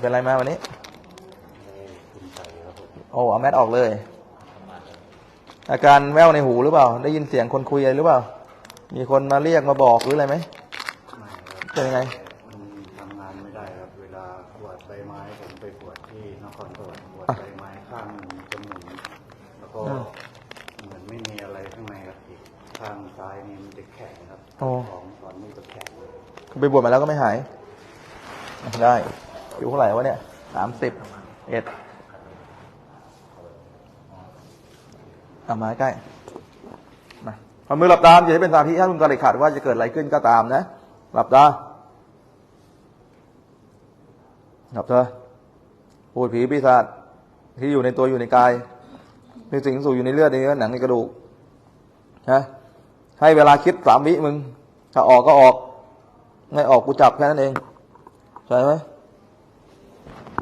เป็นไรมาวันนี้คุณใส่ครับผมโอ้เอาแมสออกเลย อาการแว่วในหูหรือเปล่า ได้ยินเสียงคนคุยอะไรหรือเปล่า มีคนมาเรียกมาบอกหรืออะไรไหมไม่ครับเป็นยังไงมันทำงานไม่ได้ครับ เวลาปวดใบไม้ผมไปปวดที่นครสวรรค์ปวดใบไม้ข้างหนึ่งจนหมุนแล้วก็อืมเหมือนไม่มีอะไรข้างในครับอีกข้างซ้ายนี่มันจะแข็งครับโอ้ของสอนนี่จะแข็งเลยไปบวชมาแล้วก็ไม่หาย ได้อยู่เท่าไหร่วะเนี่ยสามสิบเอ็ดเอามาใกล้มาเอมือหลับตาอย่าให้เป็นสาธิถ้าคุณตาเด็ดขาดว่าจะเกิดอะไรขึ้นก็ตามนะ หลับตา หลับเถอะพูดผีปีศาจที่อยู่ในตัวอยู่ในกาย มีสิ่งสู่อยู่ในเลือดในเนื้อหนังในกระดูกนะให้เวลาคิดสามวิมึง ถ้าออกก็ออก ไม่ออกกูจับแค่นั้นเอง ใช่ไหม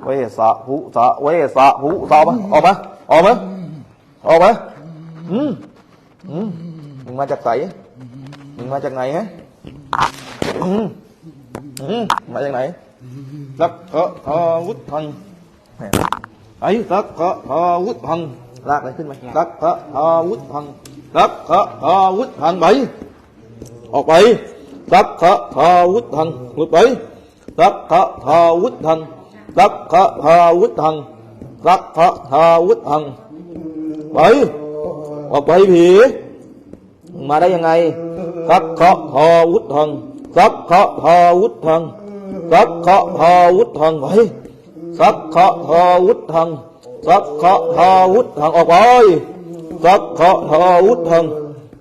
เวสะหุสะเวสะหุสะออกมาออกมาออกมาออกมาอืมอืมมึงมาจากไหนมึงมาจากไหนฮะอืมอืมมาจากไหนสักกะอาวุธพังแหมไอ้สักกะอาวุธพังลากอะไรขึ้นมาสักกะอาวุธพังสักกะอาวุธพังไปออกไปสักขะทาวุธังหลุดไป สักขะทาวุธังสักขะทาวุธังสักขะทาวุธังไปออกไปผีมาได้ยังไงสักขะทาวุธังสักขะทาวุธังสักขะทาวุธังไปสักขะทาวุธังสักขะทาวุธังออกไปสักขะทาวุธัง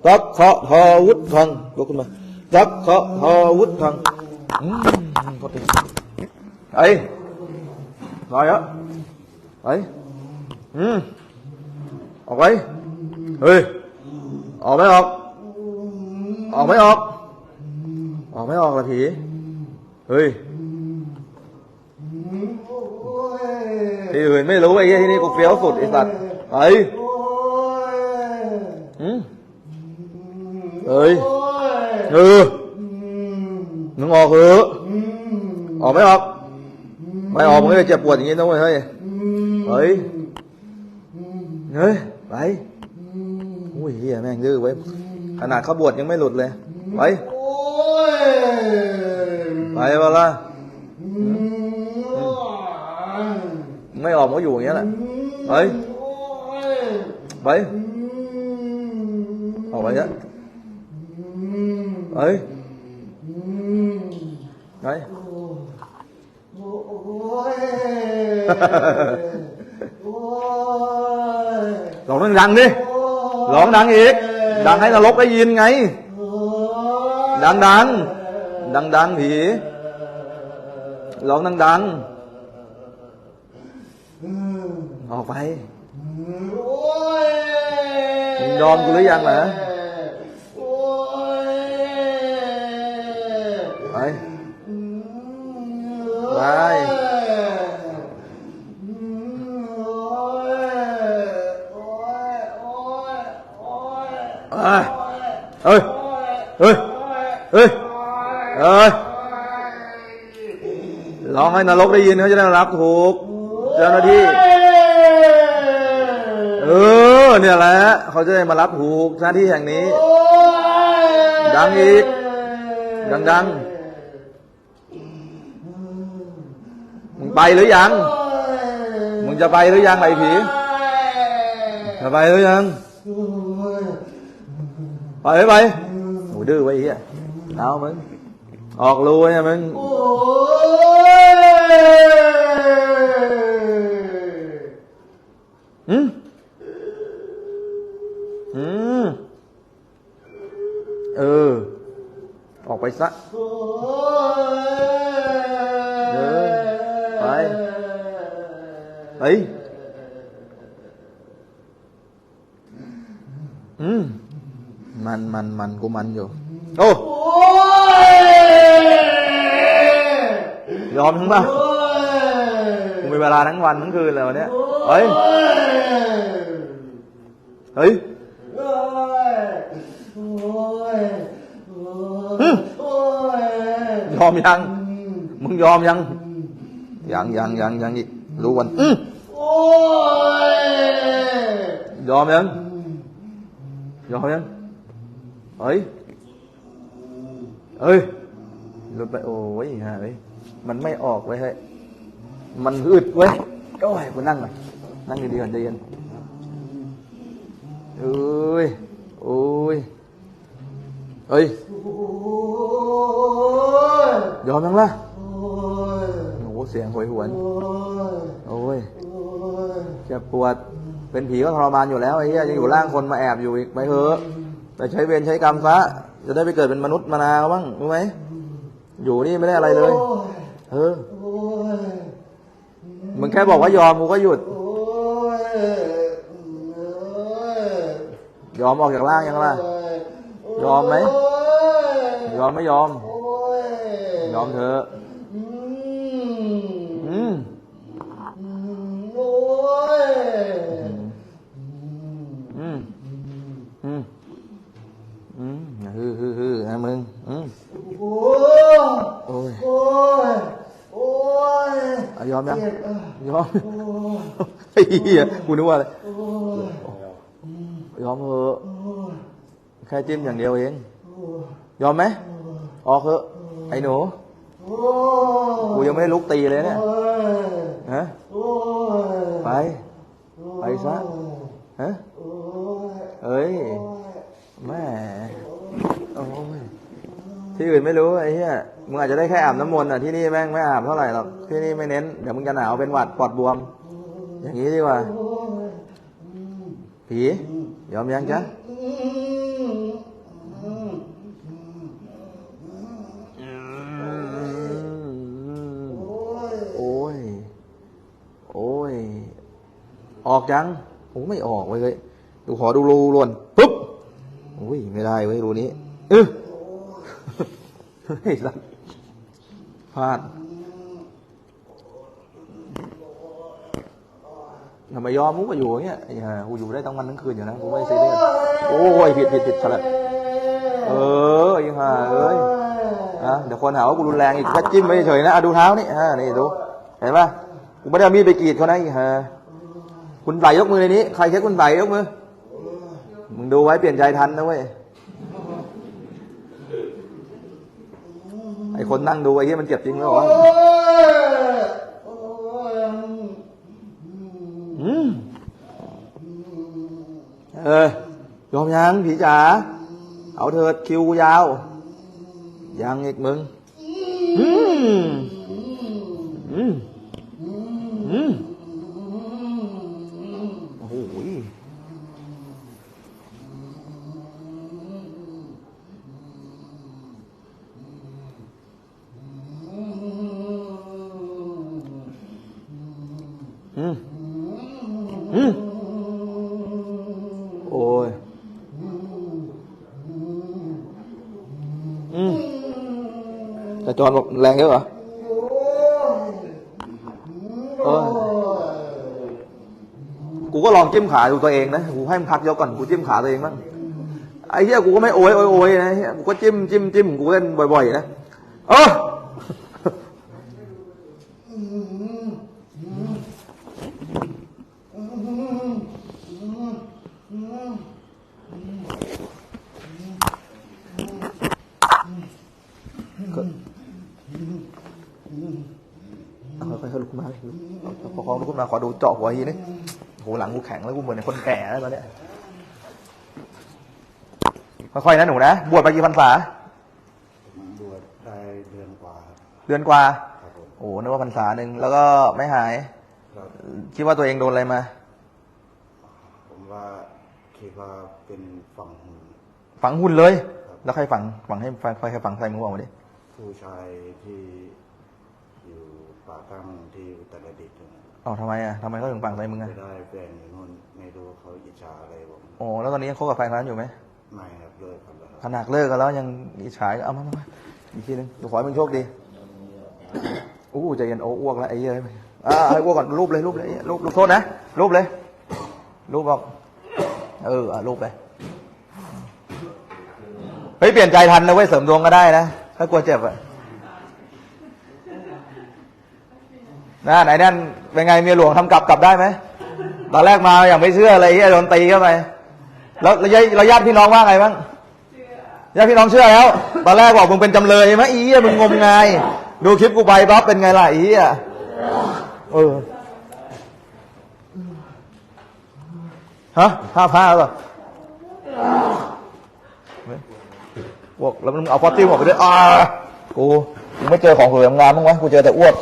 ตักขะทาวุธังลุกขึ้นมาตักขะทาวุธัง อืมพอดีไอ้ลอยอะไอ้ยอืมออกไปเฮ้ยออกไม่ออกออกไม่ออกออกไม่ออกละผีเฮ้ยที่อื่นไม่รู้ไอ้ที่นี่กูเฟี้ยวสุดไอ้สัตว์ไอ้อืมเอ้ยเออ มึงออกเถอออกไม่ออก ไม่ออกมึงก็จะเจ็บปวดอย่างนี้นะเว้ยเฮ้ย เฮ้ย เฮ้ย ไปอุ้ยเฮียแม่งดื้อเว้ย ขนาดเขาบวชยังไม่หลุดเลย ไปไปเปล่าล่ะไม่ออกมันอยู่อย่างเงี้ยแหละไปไปออกไปเถอะไป ไปร้องดังๆดิร้องดังอีก ดังให้นรกได้ยินไง ดังดังดังดังๆผีร้องดังดังๆ ออกไป มึงยอมกูหรือยังเหรอไป ไปเอ้ยเฮ้ยเฮ้ยเฮ้ยเฮ้ยร้องให้นรกได้ยินเขาจะได้รับถูกเจ้าหน้าที่ เออ เนี่ยแหละเขาจะได้มารับถูกหน้าที่แห่งนี้ ดังอีก ดังดังๆ มึงไปหรือยัง มึงจะไปหรือยังไอ้ผี จะไปหรือยัง ไปไม่ไปโหดื้อไว้ไอ้เหี้ยเอามึง ออกรูเนี่ยมึงอืม ไปเฮ้ยอืม มันมันมันกูมันอยู่ โอ้ยอมทั้งป่ะกูมีเวลาทั้งวันทั้งคืนเลยวันเนี้ยเฮ้ย เฮ้ยอืมยอมยัง มึงยอมยัง ยังยังยังยังอีกรู้วันอืมโอ้ยยอมยังยอมยังเอ้ยเอ้ยหลุดไปโอ้ยฮะเอ้ยมันไม่ออกไว้ยเฮ้ยมันอึดเว้ยโอ้ยกูนั่งก่อนนั่งดีๆก่อนใจเย็นเอ้ยโอ้ยเอ้ยโอ้ยยอมยังล่ะโอ้ยโอ้โห เสียงโหยหวนโอ้ยโอ้ยโอ้ยเจ็บปวด เป็นผีก็ทรมานอยู่แล้วไอ้เหี้ยยังอยู่ร่างคนมาแอบอยู่อีกไปเถอะไปใช้เวรใช้กรรมซะจะได้ไปเกิดเป็นมนุษย์มานาบ้างรู้ไหมอยู่นี่ไม่ได้อะไรเลยเออมึงแค่บอกว่ายอมกูก็หยุด ยอมออกจากร่างยังล่ะ ยอมไหม ยอมไม่ยอม ยอมเถอะ อืม อืม อืมโอ้ย อืม อืมอืมฮือฮือฮือนะมึงอืมโอ้ยโอ้ยโอ้ยโอ้ยอะยอมยังเจ็บอะยอมโอ้ยไอ้เหี้ยกูนึกว่าอะไรโอ้ยยอมเถอะโอ้ยแค่จิ้มอย่างเดียวเองโอ้ยยอมไหมออกเถอะไอ้หนูโอ้ยกูยังไม่ได้ลุกตีเลยเนี่ยโอ้ยฮะโอ้ยไป ไปซะฮะโอ้ย เอ้ยโอ้ยแม่โอ้ยที่อื่นไม่รู้ไอ้เหี้ยมึงอาจจะได้แค่อาบน้ำมนต์อะที่นี่แม่งไม่อาบเท่าไหร่หรอกที่นี่ไม่เน้นเดี๋ยวมึงจะหนาวเป็นหวัดปอดบวม อย่างนี้ดีกว่าโอ้ยผียอมยังจ๊ะอืมอืมโอ้ยโอ้ย โอ้ย ออกยังโอ้ไม่ออกเว้ยเฮ้ย ดูขอดูรูล้วนปุ๊บโอ้ยไม่ได้เว้ยรูนี้เออเฮ้ยสัสพลาดทำไมยอมมุกก็อยู่อย่างเงี้ยไอ้ห่ากูอยู่ได้ทั้งวันทั้งคืนอยู่นะกูไม่ซีเรียสโอ้ยผิดผิดผิดสลับเออไอ้ห่าเอ้ยอะเดี๋ยวคนหาว่ากูรุนแรงอีกแค่จิ้มไม่เฉยๆนะอะดูเท้านี่อ่านี่ดูเห็นปะกูไม่ได้เอามีดไปกรีดเขานะอีกฮะคุณใส่ยกมือในนี้ ใครแค่คุณใส่ยกมือ มึงดูไว้เปลี่ยนใจทันนะเว้ยไอคนนั่งดูไอ้เหี้ยมันเจ็บจริงไหมวะโอ้ยโอ้ยอืมเออยอมยังผีจ๋าเอาเถิดคิวกูยาว ยังอีกมึง อืมอืมอืมโอ้โหอืมอืม โอ้ย อืมแต่จอนบอกแรงเยอะเหรอเออกูก็ลองจิ้มขาดูตัวเองนะ กูให้มันพักยกก่อน กูจิ้มขาตัวเองบ้างไอ้เหี้ยกูก็ไม่โอยโอยโอยนะเหี้ยกูก็จิ้มจิ้มจิ้มกูเล่นบ่อยๆนะ เออก็เอาค่ อยๆลุกขึ้นมาพอๆลุกขึ้นมาขอดูเจาะหัวทีนี่โหหลังกูแข็งแล้วกูเหมือนคนแก่แล้วตอนเนี้ยค่อยๆนะหนูนะบวชไปกี่พรรษาบวชได้เดือนกว่าเดือนกว่าโอ้โหนึกว่าพรรษาหนึ่งแล้วก็ไม่หาย คิดว่าตัวเองโดนอะไรมา ผมว่าคิดว่าเป็นฝังหุ่นฝังหุ่นเลย แล้วใครฝังฝังให้ใครฝังใส่มือออกมาดิผู้ชายที่อยู่ ป่าตั้งที่อุตรดิตถ์นะครับอ๋อทำไมอะทำไมเขาถึงฝังใส่มึงอะไปได้แฟนอยู่นู่นไม่รู้เขาอิจฉาอะไรผมโอ้แล้วตอนนี้ยังคบกับแฟนคนนั้นอยู่ไหมไม่ครับเลิกกันแล้วคขรับนาดเลิกกันแล้วยังอิจฉาเอามามามาอีกทีหนึงเดี๋ยวขอให้มึงโชคดีอู้ใจเย็นโอ้อ้วกแล้วไอ้เหี้ยอ่าให้อ้วกก่อนรูปเลยรูปเลยไอ้เหี้ยรูปรูปโทษนะรูปเลยรูปบอกเอออะรูปเลยเฮ้ยเปลี่ยนใจทันนะเว้ยเสริมดวงก็ได้นะถ้ากลัวเจ็บอะ นะไหนนั่นเป็นไงเมียหลวงทำกลับกลับได้ไหมตอนแรกมาอย่างไม่เชื่ออะไรเงี้ยโดนตีเข้าไปแล้วแล้วญาญาติพี่น้องว่าไงบ้างญาติพี่น้องเชื่อแล้ว ตอนแรกบอกมึงเป็นจำเลยไหมอีอะมึงงมงายดูคลิปกูไปปั๊บเป็นไงล่ะอีอะเออฮะห้าผ้าหรอเปล่าบอกแล้วมึงเอาฟอสติลออกไปด้วยอ่ากูไม่เจอของสวยงามบ้างวะกูเจอแต่อ้วก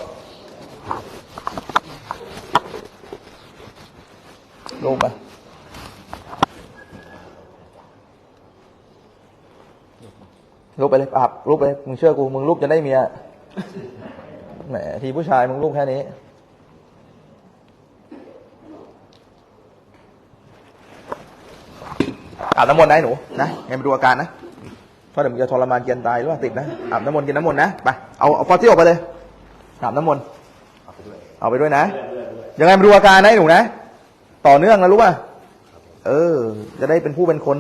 รูปไปรูปไปเลยอาบรูปไปเลยมึงเชื่อกู มึงรูปจะได้เมีย แหม ทีผู้ชายมึงรูปแค่นี้ อาบน้ำมนต์นะไอ้หนู นะไงมาดูอาการนะ เพราะเดี๋ยวมึงจะทรมานเกียนตายหรือว่าติดนะ อาบน้ำมนต์กินน้ำมนต์นะ ไป เอาเอาฟอสซิลออกไปเลย อาบน้ำมนต์ เอาไปด้วยนะ ยังไงมาดูอาการนะไอ้หนูนะ ต่อเนื่องนะรู้ป่ะเออ จะได้เป็นผู้เป็นคน